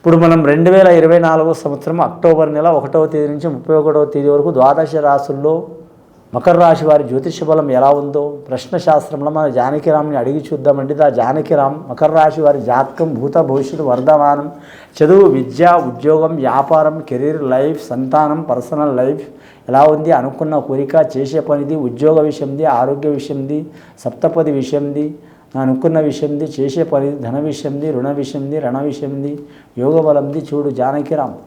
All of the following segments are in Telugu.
ఇప్పుడు మనం రెండు వేల ఇరవై నాలుగో సంవత్సరం అక్టోబర్ నెల ఒకటవ తేదీ నుంచి ముప్పై ఒకటవ తేదీ వరకు ద్వాదశ రాసుల్లో మకర రాశి వారి జ్యోతిష బలం ఎలా ఉందో ప్రశ్న శాస్త్రంలో మన జానకిరామ్ని అడిగి చూద్దామండి ఆ జానకిరామ్ మకర రాశి వారి జాతకం భూత భవిష్యత్తు వర్ధమానం చదువు విద్య ఉద్యోగం వ్యాపారం కెరీర్ లైఫ్ సంతానం పర్సనల్ లైఫ్ ఎలా ఉంది అనుకున్న కోరిక చేసే పనిది ఉద్యోగ విషయంది ఆరోగ్య విషయంది సప్తపది విషయంది అనుకున్న విషయంది చేసే పని ధన విషయంది రుణ విషయంది రణ విషయంది యోగ బలంది చూడు జానకిరామ్.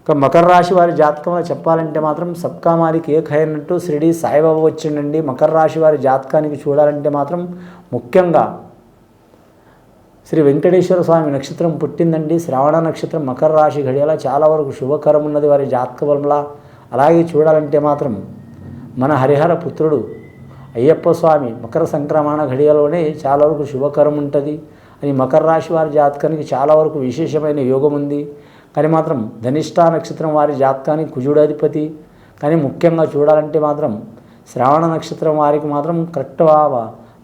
ఇక మకర రాశి వారి జాతకంలో చెప్పాలంటే మాత్రం సబ్కా మాలిక్ ఏక్ హై సాయిబాబా వచ్చిండండి. మకర రాశి వారి జాతకానికి చూడాలంటే మాత్రం ముఖ్యంగా శ్రీ వెంకటేశ్వర స్వామి నక్షత్రం పుట్టిందండి. శ్రావణ నక్షత్రం మకర రాశి గడియలా చాలా వరకు శుభకరం ఉన్నది వారి జాతక బలంలా అలాగే చూడాలంటే మాత్రం మన హరిహర పుత్రుడు అయ్యప్ప స్వామి మకర సంక్రమణ ఘడియలోనే చాలా వరకు శుభకరం ఉంటుంది. అని మకర రాశి వారి జాతకానికి చాలా వరకు విశేషమైన యోగం ఉంది. కానీ మాత్రం ధనిష్టా నక్షత్రం వారి జాతకానికి కుజుడాధిపతి. కానీ ముఖ్యంగా చూడాలంటే మాత్రం శ్రావణ నక్షత్రం వారికి మాత్రం కరెక్ట్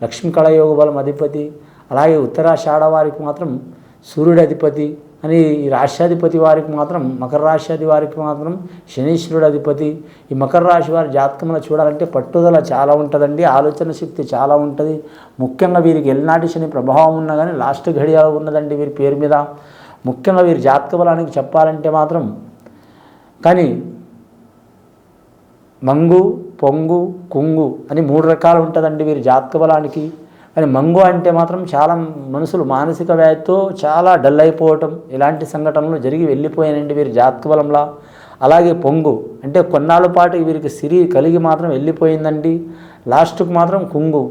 లక్ష్మీ కళయోగ బలం అధిపతి. అలాగే ఉత్తరాషాఢ వారికి మాత్రం సూర్యుడి అధిపతి. అని ఈ రాష్ట్రాధిపతి వారికి మాత్రం మకర రాశి వారికి మాత్రం శనీశ్వరుడు అధిపతి. ఈ మకర రాశి వారి జాతకంలో చూడాలంటే పట్టుదల చాలా ఉంటుందండి ఆలోచన శక్తి చాలా ఉంటుంది. ముఖ్యంగా వీరికి ఎల్నాటి శని ప్రభావం ఉన్నా కానీ లాస్ట్ ఘడియాలో ఉన్నదండి వీరి పేరు మీద. ముఖ్యంగా వీరి జాతక బలానికి చెప్పాలంటే మాత్రం కానీ మంగు పొంగు కుంగు అని మూడు రకాలు ఉంటుందండి వీరి జాతక బలానికి. కానీ మంగు అంటే మాత్రం చాలా మనుషులు మానసిక వ్యాధితో చాలా డల్ అయిపోవటం ఇలాంటి సంఘటనలు జరిగి వెళ్ళిపోయానండి వీరి జాతక బలంలా. అలాగే పొంగు అంటే కొన్నాళ్ళ పాటు వీరికి సిరి కలిగి మాత్రం వెళ్ళిపోయిందండి. లాస్ట్కు మాత్రం కుంగు.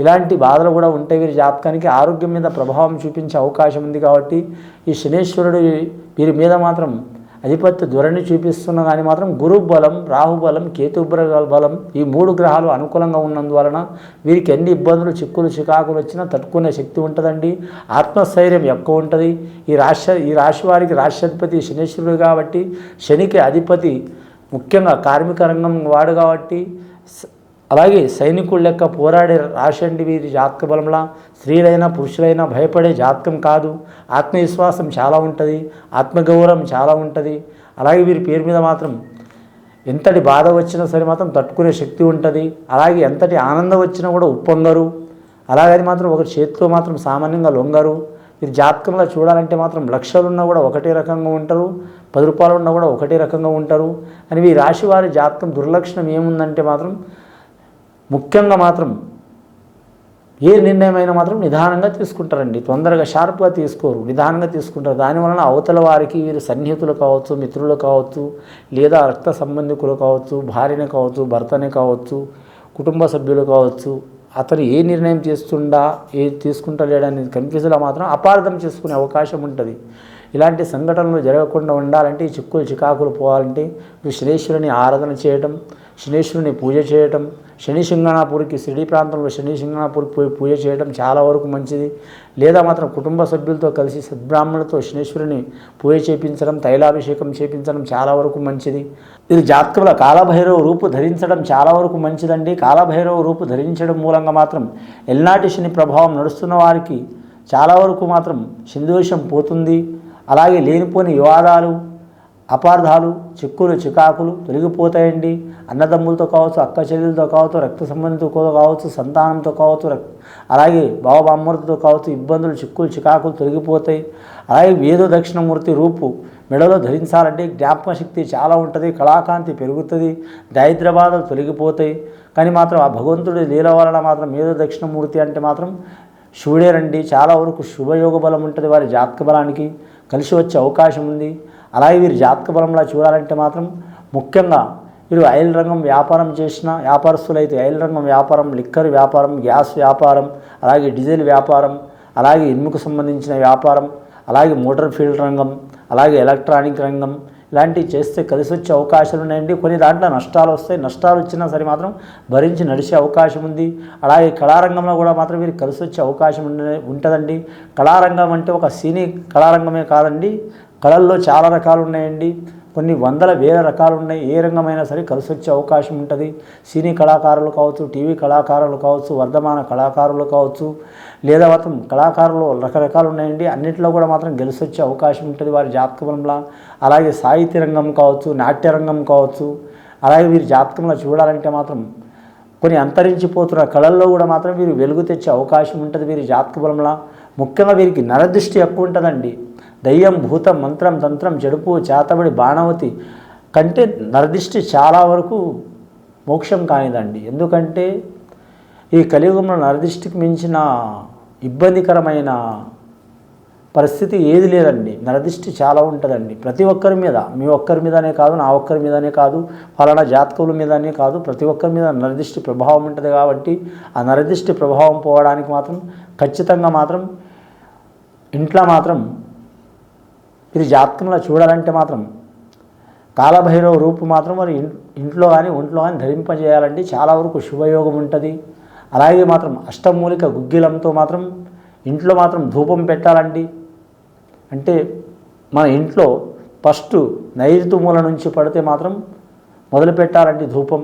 ఇలాంటి బాధలు కూడా ఉంటాయి వీరి జాతకానికి ఆరోగ్యం మీద ప్రభావం చూపించే అవకాశం ఉంది కాబట్టి ఈ శనేశ్వరుడు వీరి మీద మాత్రం అధిపత్య ధోరణి చూపిస్తున్న కానీ మాత్రం గురు బలం రాహుబలం బలం బలం ఈ మూడు గ్రహాలు అనుకూలంగా ఉన్నందువలన వీరికి ఎన్ని ఇబ్బందులు చిక్కులు చికాకులు వచ్చినా తట్టుకునే శక్తి ఉంటుందండి. ఆత్మస్థైర్యం ఎక్కువ ఉంటుంది. ఈ రాష్ట్ర ఈ రాశి వారికి రాష్ట్రాధిపతి శనీశ్వరుడు కాబట్టి శనికి అధిపతి ముఖ్యంగా కార్మిక రంగం వాడు కాబట్టి అలాగే సైనికుల లెక్క పోరాడే రాశండి వీరి జాతక బలంలా స్త్రీలైనా పురుషులైనా భయపడే జాతకం కాదు. ఆత్మవిశ్వాసం చాలా ఉంటుంది. ఆత్మగౌరవం చాలా ఉంటుంది. అలాగే వీరి పేరు మీద మాత్రం ఎంతటి బాధ వచ్చినా సరే మాత్రం తట్టుకునే శక్తి ఉంటుంది. అలాగే ఎంతటి ఆనందం వచ్చినా కూడా ఉప్పొంగరు. అలాగని మాత్రం ఒక చేతితో మాత్రం సామాన్యంగా లొంగరు. వీరి జాతకంలో చూడాలంటే మాత్రం లక్షలు ఉన్నా కూడా ఒకటే రకంగా ఉంటారు. పది రూపాయలు ఉన్నా కూడా ఒకటే రకంగా ఉంటారు. అని ఈ రాశి వారి జాతకం దుర్లక్షణం ఏముందంటే మాత్రం ముఖ్యంగా మాత్రం ఏ నిర్ణయమైనా మాత్రం నిదానంగా తీసుకుంటారండి. తొందరగా షార్ప్గా తీసుకోరు. నిదానంగా తీసుకుంటారు. దానివలన అవతల వారికి వీరు సన్నిహితులు కావచ్చు మిత్రులు కావచ్చు లేదా రక్త సంబంధికులు కావచ్చు భార్యనే కావచ్చు భర్తనే కావచ్చు కుటుంబ సభ్యులు కావచ్చు అతను ఏ నిర్ణయం చేస్తుండా ఏ తీసుకుంటలేడనేది కన్ఫ్యూజ్లో మాత్రం అపార్థం చేసుకునే అవకాశం ఉంటుంది. ఇలాంటి సంఘటనలు జరగకుండా ఉండాలంటే ఈ చిక్కులు చికాకులు పోవాలంటే మీరు ఆరాధన చేయటం శనీశ్వరుని పూజ చేయటం శని సింగణాపూర్కి సిడి ప్రాంతంలో శని సింగణాపూర్కి పోయి పూజ చేయడం చాలా వరకు మంచిది. లేదా మాత్రం కుటుంబ సభ్యులతో కలిసి సద్బ్రాహ్మణులతో శనీశ్వరుని పూజ చేపించడం తైలాభిషేకం చేపించడం చాలా వరకు మంచిది. ఇది జాతకుల కాలభైరవ రూపు ధరించడం చాలా వరకు మంచిదండి. కాలభైరవ రూపు ధరించడం మూలంగా మాత్రం ఎల్నాటి శని ప్రభావం నడుస్తున్న వారికి చాలా వరకు మాత్రం శనిదోషం పోతుంది. అలాగే లేనిపోని వివాదాలు అపార్థాలు చిక్కులు చికాకులు తొలగిపోతాయండి. అన్నదమ్ములతో కావచ్చు అక్క చెల్లెలతో కావచ్చు రక్త సంబంధితో కావచ్చు సంతానంతో కావచ్చు రక్- అలాగే బావబామ్మలతో కావచ్చు ఇబ్బందులు చిక్కులు చికాకులు తొలగిపోతాయి. అలాగే వేద దక్షిణమూర్తి రూపు మెడలో ధరించాలంటే జ్ఞాపక శక్తి చాలా ఉంటుంది కళాకాంతి పెరుగుతుంది దారిద్ర బాధలు తొలగిపోతాయి. కానీ మాత్రం ఆ భగవంతుడి లీల వలన మాత్రం మేధో దక్షిణమూర్తి అంటే మాత్రం శివుడేనండి. చాలా వరకు శుభయోగ బలం ఉంటుంది వారి జాతక బలానికి. కలిసి వచ్చే అవకాశం ఉంది. అలాగే వీరి జాతక బలంలా చూడాలంటే మాత్రం ముఖ్యంగా వీరు ఆయిల్ రంగం వ్యాపారం చేసిన వ్యాపారస్తులైతే ఆయిల్ రంగం వ్యాపారం లిక్కర్ వ్యాపారం గ్యాస్ వ్యాపారం అలాగే డీజిల్ వ్యాపారం అలాగే ఇనుముకు సంబంధించిన వ్యాపారం అలాగే మోటార్ ఫీల్డ్ రంగం అలాగే ఎలక్ట్రానిక్ రంగం ఇలాంటివి చేస్తే కలిసి వచ్చే అవకాశాలు ఉన్నాయండి. కొన్ని దాంట్లో నష్టాలు వస్తాయి. నష్టాలు వచ్చినా సరే మాత్రం భరించి నడిచే అవకాశం ఉంది. అలాగే కళారంగంలో కూడా మాత్రం వీరికి కలిసి వచ్చే అవకాశం ఉండే- ఉంటుందండి. కళారంగం అంటే ఒక సినీ కళారంగమే కాదండి. కళల్లో చాలా రకాలు ఉన్నాయండి కొన్ని వందల వేల రకాలు ఉన్నాయి ఏ రంగమైనా సరే కలిసి వచ్చే అవకాశం ఉంటుంది. సినీ కళాకారులు కావచ్చు టీవీ కళాకారులు కావచ్చు వర్ధమాన కళాకారులు కావచ్చు లేదా మాత్రం కళాకారులు రకరకాలు ఉన్నాయండి అన్నింటిలో కూడా మాత్రం గెలిచి వచ్చే అవకాశం ఉంటుంది వారి జాతకంలో. అలాగే సాహిత్య రంగం కావచ్చు నాట్య రంగం కావచ్చు అలాగే వీరి జాతకంలో చూడాలంటే మాత్రం కొన్ని అంతరించిపోతున్న కళల్లో కూడా మాత్రం వీరు వెలుగు తెచ్చే అవకాశం ఉంటుంది వీరి జాతక బలంలో ముఖ్యంగా వీరికి నరదృష్టి ఎక్కువ ఉంటుందండి. దయ్యం భూతం మంత్రం తంత్రం జడుపు చేతబడి బాణవతి కంటే నరదిష్టి చాలా వరకు మోక్షం కానిదండి. ఎందుకంటే ఈ కలియుగంలో నరదిష్టికి మించిన ఇబ్బందికరమైన పరిస్థితి ఏది లేదండి. నరదిష్టి చాలా ఉంటుందండి. ప్రతి ఒక్కరి మీద మీ ఒక్కరి మీదనే కాదు నా ఒక్కరి మీదనే కాదు ఫలానా జాతకుల మీదనే కాదు ప్రతి ఒక్కరి మీద నరదిష్టి ప్రభావం ఉంటుంది కాబట్టి ఆ నరదిష్టి ప్రభావం పోవడానికి మాత్రం ఖచ్చితంగా మాత్రం ఇంట్లో మాత్రం ఇది జాతకంలో చూడాలంటే మాత్రం కాలభైరవ రూపు మాత్రం మరి ఇంట్లో కానీ ఒంట్లో కానీ ధరింపజేయాలండి చాలా వరకు శుభయోగం ఉంటుంది. అలాగే మాత్రం అష్టమూలిక గుగ్గిలంతో మాత్రం ఇంట్లో మాత్రం ధూపం పెట్టాలండి. అంటే మన ఇంట్లో ఫస్ట్ నైరుతి మూల నుంచి పడితే మాత్రం మొదలు పెట్టాలండి ధూపం.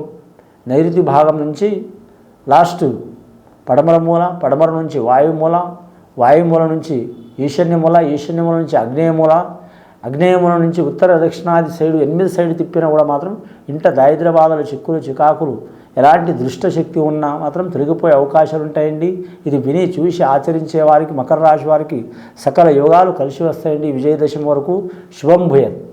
నైరుతి భాగం నుంచి లాస్ట్ పడమర మూల పడమర నుంచి వాయు మూల వాయు మూల నుంచి ఈశాన్య మూల ఈశాన్య మూల నుంచి అగ్నేయ మూల అగ్నేయ నుంచి ఉత్తర దక్షిణాది సైడు ఎనిమిది సైడు తిప్పినా కూడా మాత్రం ఇంట దారిద్ర బాధలు చిక్కులు చికాకులు ఎలాంటి దృష్ట శక్తి ఉన్నా మాత్రం తొలగిపోయే అవకాశాలు ఉంటాయండి. ఇది విని చూసి ఆచరించే వారికి మకర రాశి వారికి సకల యోగాలు కలిసి వస్తాయండి. విజయదశమి వరకు శుభం భూయత్.